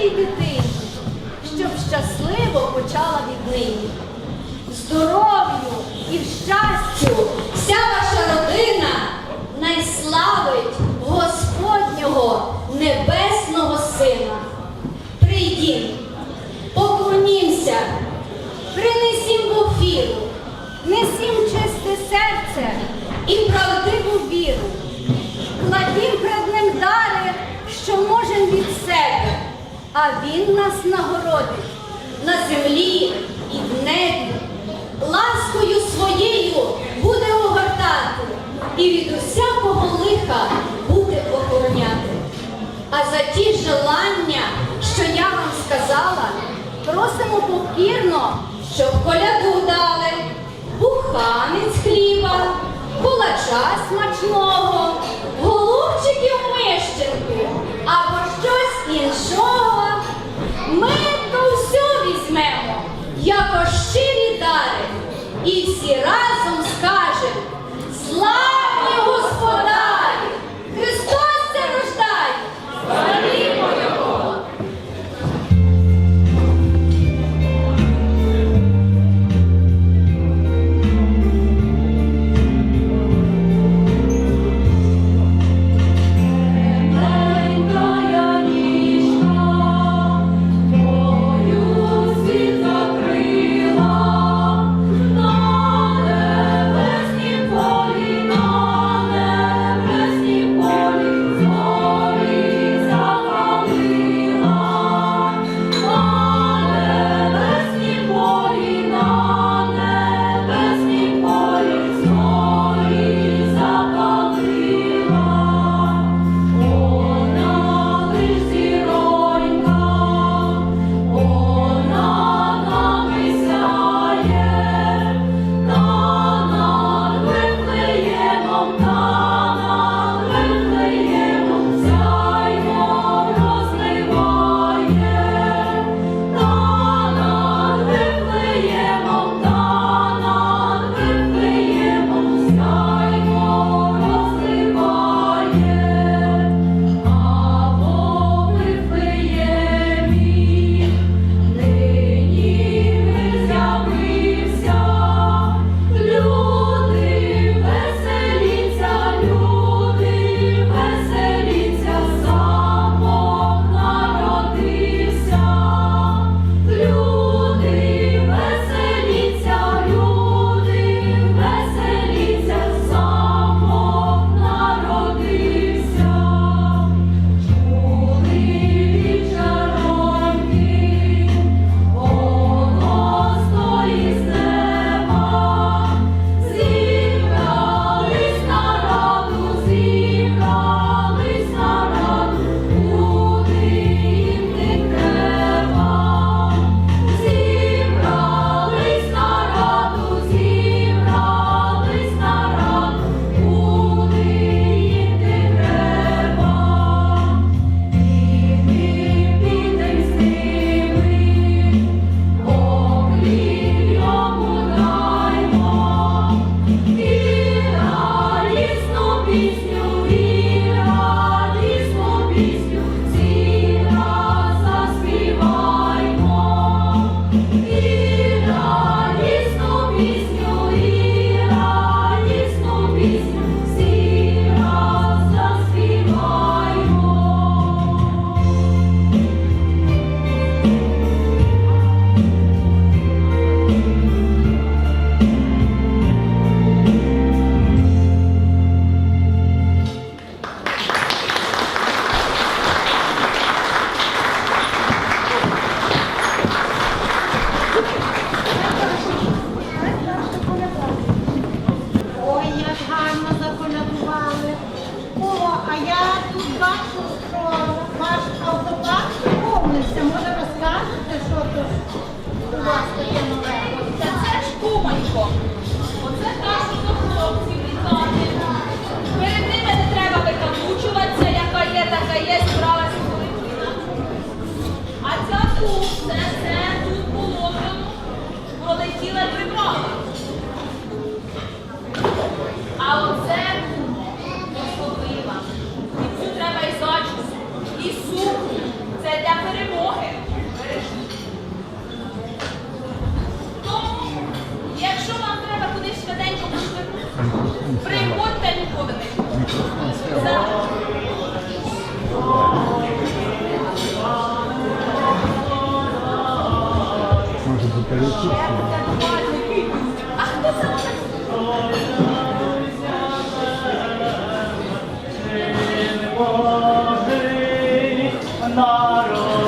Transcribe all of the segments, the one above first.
найменшій дитині, щоб щасливо почала віднині. Здоров'ю і щастю вся ваша родина найславить Господнього Небесного Сина. Прийдім, поклонімся, принесім в офіру, несім чисте серце і правдиву а він нас нагородить на землі і в небі. Ласкою своєю буде огортати і від усякого лиха буде охороняти. А за ті желання, що я вам сказала, просимо покірно, щоб коляду дали, буханець хліба, кулача смачного, голубчиків мищенки або щось іншого. Як щирі дари, і всі разом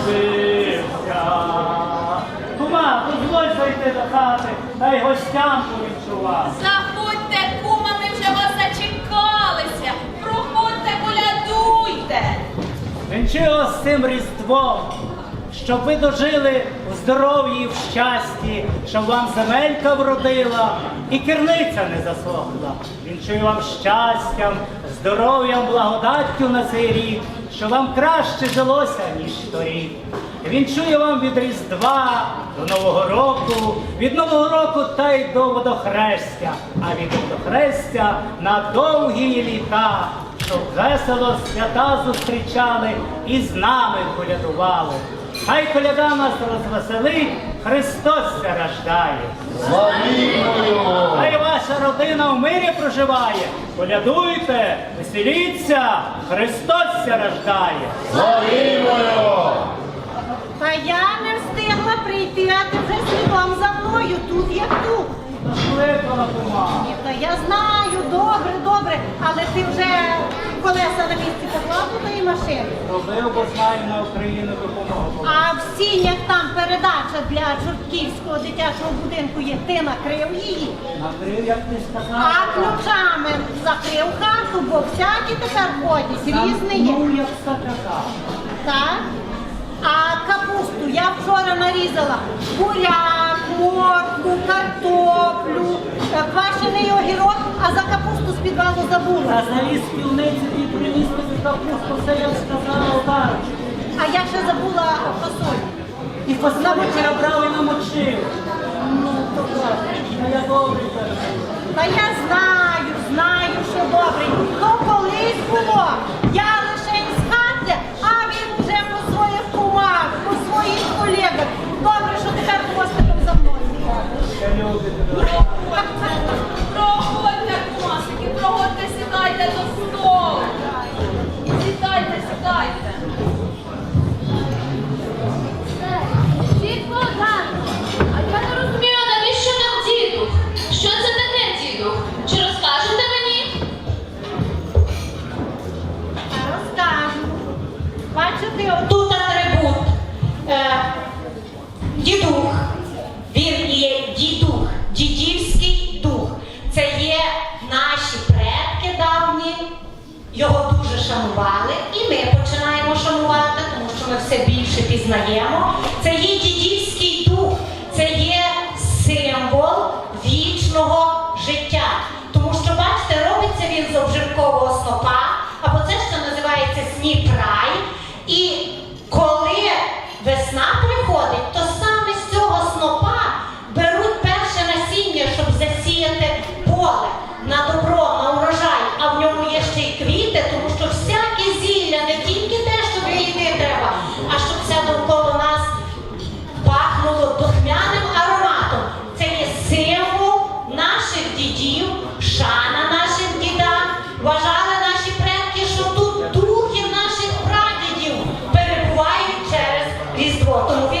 народився. Кума, дозволь зайти до хати, та й гостям повідчувати. Заходьте, кума, ми вже вас зачекалися. Проходьте, колядуйте. Вінчило з цим різдвом, щоб ви дожили у здоров'ї і в щасті, щоб вам земелька вродила і керниця не засохла. Вінчую вам щастям, здоров'ям, благодаттю на цей рік, щоб вам краще жилося, ніж торік. Вінчую вам від Різдва до Нового року, від Нового року та й до водохрестя, а від водохрестя на довгі літа щоб весело свята зустрічали і з нами колядували. Хай коляда нас розвеселить, Христос ся рождає. Славімо! Хай ваша родина в мирі проживає. Колядуйте, веселіться, Христос ся рождає. Славімо! Та я не встигла прийти, а ти вже слідом за мною, тут як тут. Кликала кума. Ні, Та я знаю, добре, добре, але ти вже колеса на місці поклав до тої машини. Робив, бо знаю на Україну допомогу. А в сінях там передача для Чортківського дитячого будинку є, ти накрив її. Накрив, як ти А ключами закрив хату, бо всякі тепер ходять, різні є. Ну, як така. Так? А капусту я вчора нарізала. Буряк, моркву, картоплю, квашений огірок, а за капусту з підвалу А забула. заліз півниці і приніс тобі капусту, все як сказала Одарчик. А я ще забула фасоль. І фасолі перебрав і намочив. Ну, то добре. А я добрий кажу. Та я знаю, знаю, що добре. То колись було. Я більше пізнаємо. Це є дідівський дух, це є символ вічного життя. Тому що, бачите, робиться він з обжиркового снопа, або це, що називається сніп-рай. Різдво. Тому він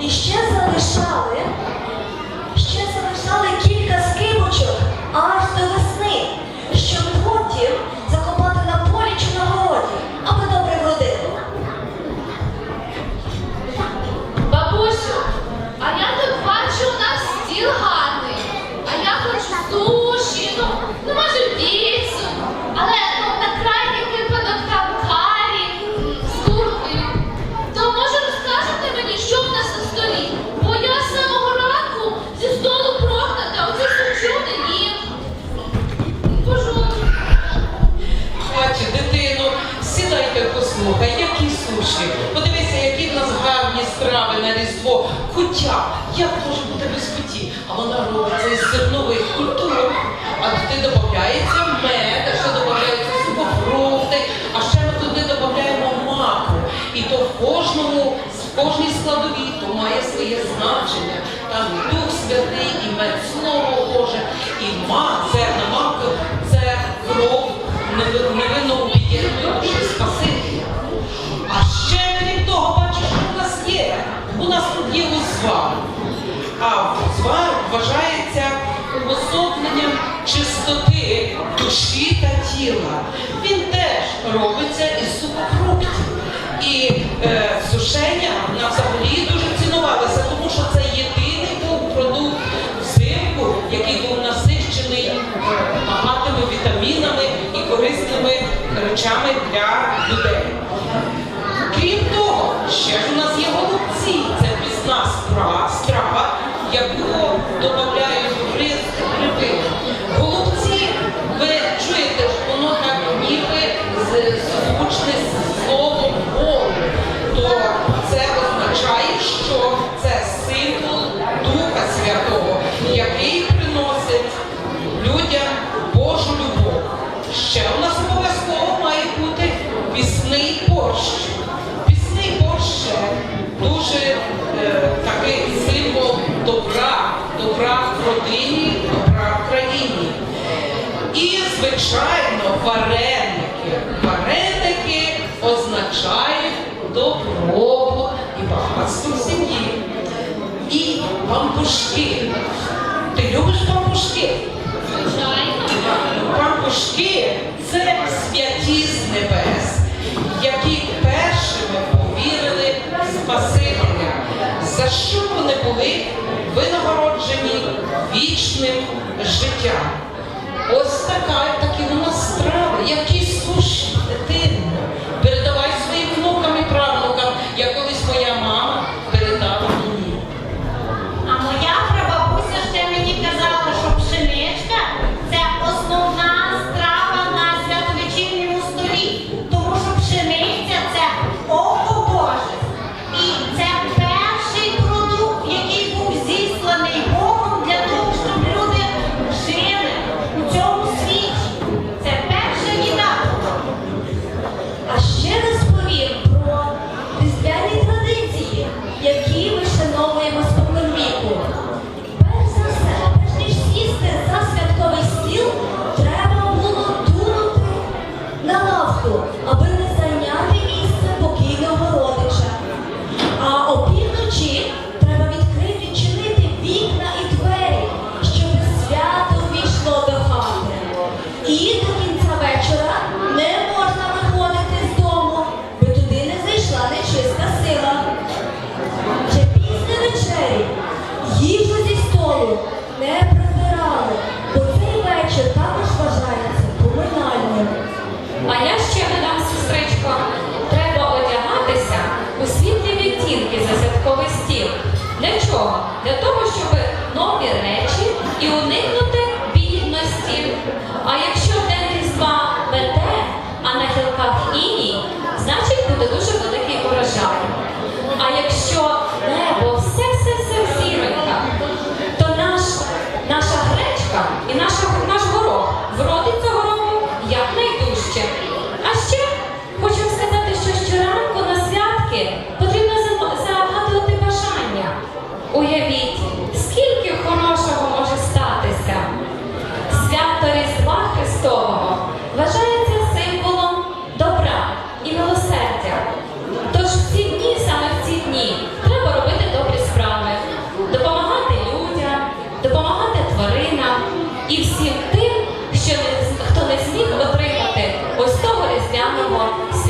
і ще залишали. які суші. Подивися, які в нас гарні страви на різдво. куття. як може бути без куті? А вона робиться із зернових культур. А туди додається мед, а ще додається сухофрукти, а ще ми туди додаємо маку. І то в кожному, в кожній складовій то має своє значення. Там Дух Святий, і мед Слово Боже, і мак. нас тут є узвар. А узвар вважається уособленням чистоти душі та тіла. Він теж робиться із сухофруктів. І е, сушення на взагалі дуже цінувалася, тому що це єдиний продукт взимку, який був насичений е, багатими вітамінами і корисними речами для людей. за що вони були винагороджені вічним життям. Ось така, такі у нас страви, які суші. 而不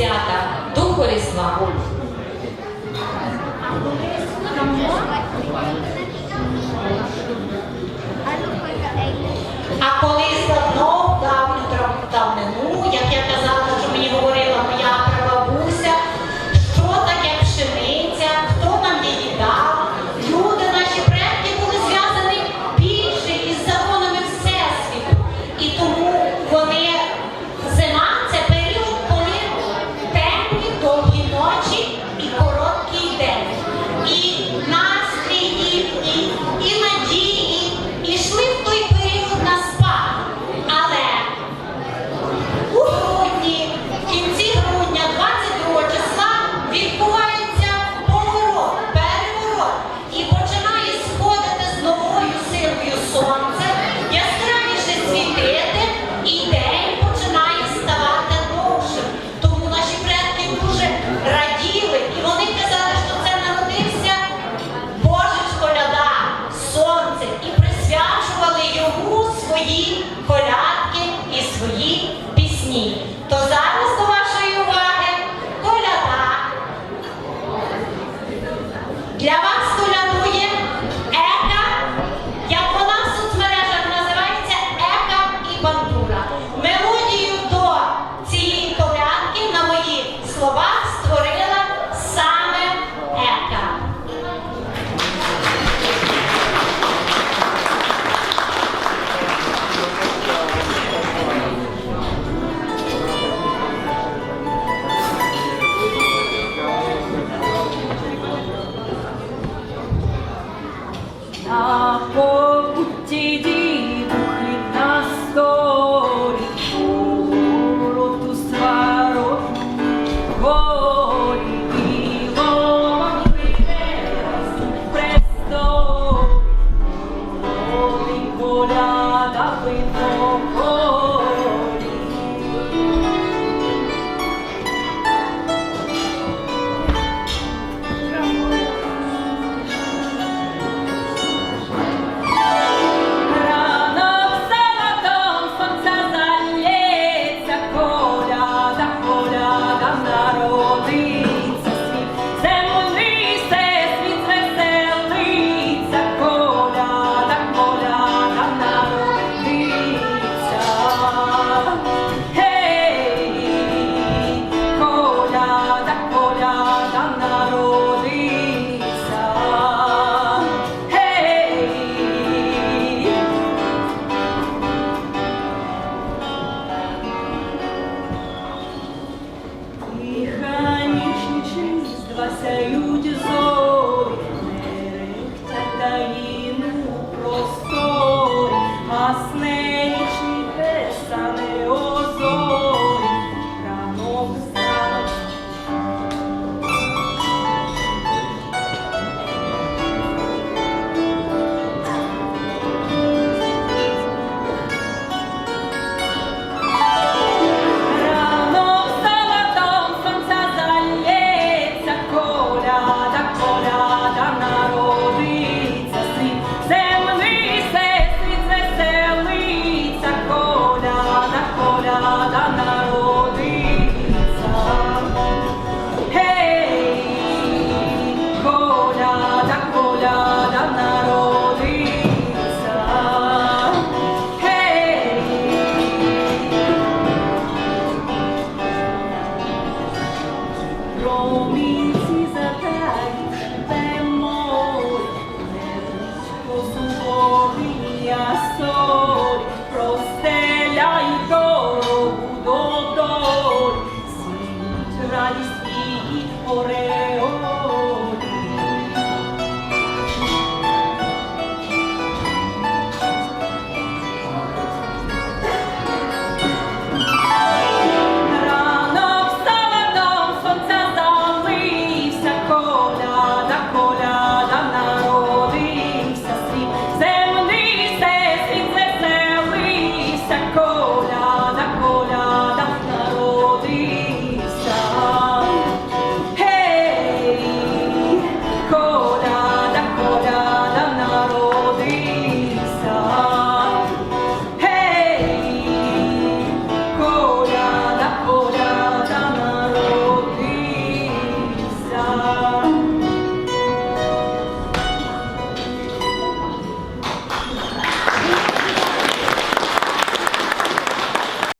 свята Духу Різдва.